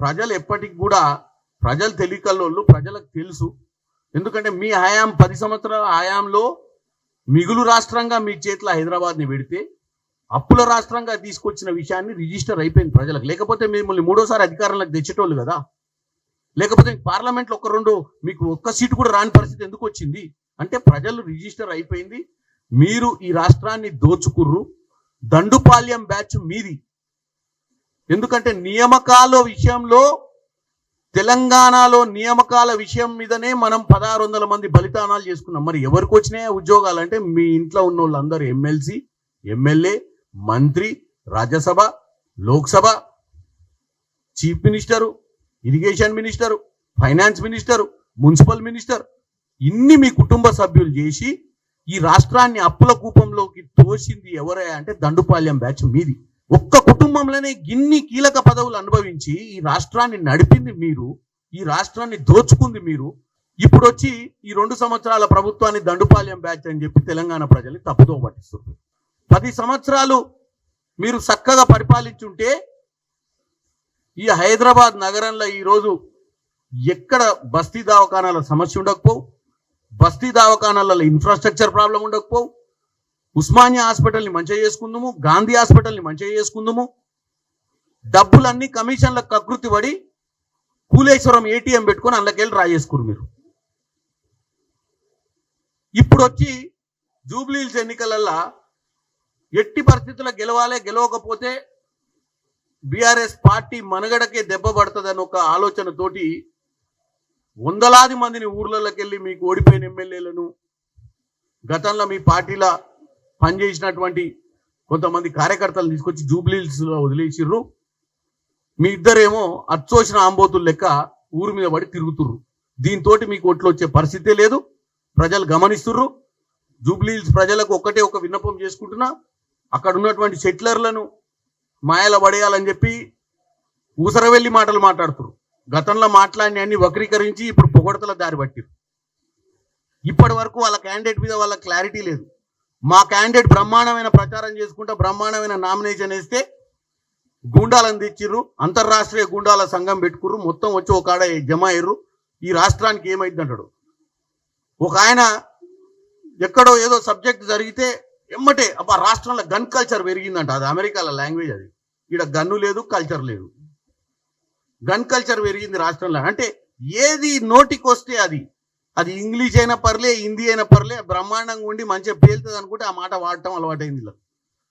ప్రజలు ఎప్పటికి కూడా ప్రజలు తెలియకల్లోళ్ళు ప్రజలకు తెలుసు. ఎందుకంటే మీ హయాం పది సంవత్సరాల హయాంలో మిగులు రాష్ట్రంగా మీ చేతిలో హైదరాబాద్ని పెడితే అప్పుల రాష్ట్రంగా తీసుకొచ్చిన విషయాన్ని రిజిస్టర్ అయిపోయింది ప్రజలకు. లేకపోతే మిమ్మల్ని మూడోసారి అధికారంలోకి తెచ్చేటోళ్ళు కదా. లేకపోతే పార్లమెంట్లో ఒక రెండు మీకు ఒక్క సీటు కూడా రాని పరిస్థితి ఎందుకు వచ్చింది? అంటే ప్రజలు రిజిస్టర్ అయిపోయింది. మీరు ఈ రాష్ట్రాన్ని దోచుకుర్రు. దండుపాల్యం బ్యాచ్ మీది. ఎందుకంటే నియామకాల విషయంలో తెలంగాణలో నియామకాల విషయం మీదనే మనం పదహారు వందల మంది బలితానాలు చేసుకున్నాం. మరి ఎవరికి వచ్చినాయి ఉద్యోగాలు? అంటే మీ ఇంట్లో ఉన్న వాళ్ళందరూ ఎమ్మెల్సీ ఎమ్మెల్యే మంత్రి Rajya Sabha Lok Sabha chief minister irrigation minister finance minister municipal minister. ఇన్ని మీ కుటుంబ సభ్యులు చేసి ఈ రాష్ట్రాన్ని అప్పుల కూపంలోకి తోసింది ఎవరే అంటే దండుపాల్యం బ్యాచ్ మీది. ఒక్క కుటుంబంలోనే గిన్ని కీలక పదవులు అనుభవించి ఈ రాష్ట్రాన్ని నడిపింది మీరు ఈ రాష్ట్రాన్ని దోచుకుంది మీరు. ఇప్పుడు వచ్చి ఈ రెండు సంవత్సరాల ప్రభుత్వాన్ని దండుపాల్యం బ్యాచ్ అని చెప్పి తెలంగాణ ప్రజల్ని తప్పుదో పట్టిస్తుంది పది సంవత్సరాలు మీరు చక్కగా పరిపాలించుంటే ఈ హైదరాబాద్ నగరంలో ఈరోజు ఎక్కడ బస్తీ దవాఖానాల సమస్య ఉండకపోవు బస్తీ దవాఖానాలలో ఇన్ఫ్రాస్ట్రక్చర్ ప్రాబ్లం ఉండకపోవు ఉస్మానియా హాస్పిటల్ని మంచిగా చేసుకుందాము గాంధీ హాస్పిటల్ని మంచిగా చేసుకుందాము. డబ్బులన్నీ కమిషన్లకు కకృతి పడి కూలేశ్వరం ఏటీఎం పెట్టుకొని అందులోకెళ్ళి రా చేసుకురు మీరు. ఇప్పుడు వచ్చి జూబ్లీహిల్స్ ఎన్నికలల్లా ఎట్టి పరిస్థితుల్లో గెలవాలే గెలవకపోతే బీఆర్ఎస్ పార్టీ మనగడకే దెబ్బ పడుతుందని ఒక ఆలోచనతోటి వందలాది మందిని ఊర్లలోకి వెళ్ళి మీకు ఓడిపోయిన ఎమ్మెల్యేలను గతంలో మీ పార్టీలో పనిచేసినటువంటి కొంతమంది కార్యకర్తలు తీసుకొచ్చి జూబ్లీస్లో వదిలేసిర్రు. మీ ఇద్దరేమో అచ్చోసిన ఆంబోతులు లెక్క ఊరి మీద పడి తిరుగుతుర్రు. దీంతో మీకు ఒట్లు వచ్చే పరిస్థితే లేదు. ప్రజలు గమనిస్తుర్రు. జూబ్లీహిల్స్ ప్రజలకు ఒక్కటే ఒక విన్నపం చేసుకుంటున్నా. అక్కడ ఉన్నటువంటి సెటిలర్లను మాయల పడేయాలని చెప్పి ఊసరవెల్లి మాటలు మాట్లాడుతురు గతంలో మాట్లాడిన అన్ని వక్రీకరించి ఇప్పుడు పొగడతల దారి పట్టిరు ఇప్పటి వరకు వాళ్ళ క్యాండిడేట్ మీద వాళ్ళ క్లారిటీ లేదు. మా క్యాండిడేట్ బ్రహ్మాండమైన ప్రచారం చేసుకుంటా బ్రహ్మాండమైన నామినేషన్ వేస్తే గూండాలను తెచ్చిర్రు అంతర్రాష్ట్రీయ గూండాల సంఘం పెట్టుకుర్రు మొత్తం వచ్చి ఒక ఆడ జమ అయ్యారు ఈ రాష్ట్రానికి ఏమైంది అంటాడు. ఒక ఆయన ఎక్కడో ఏదో సబ్జెక్ట్ జరిగితే ఎమ్మటే అబ్బా రాష్ట్రంలో గన్ కల్చర్ పెరిగిందంట. అది అమెరికాలో లాంగ్వేజ్ అది. ఇక్కడ గన్ను లేదు కల్చర్ లేదు. గన్ కల్చర్ పెరిగింది రాష్ట్రంలో. అంటే ఏది నోటికి వస్తే అది. అది ఇంగ్లీష్ అయినా పర్లే హిందీ అయినా పర్లే బ్రహ్మాండంగా ఉండి మంచిగా పేలుతుంది అనుకుంటే ఆ మాట వాడటం అలవాటైంది ఇలా.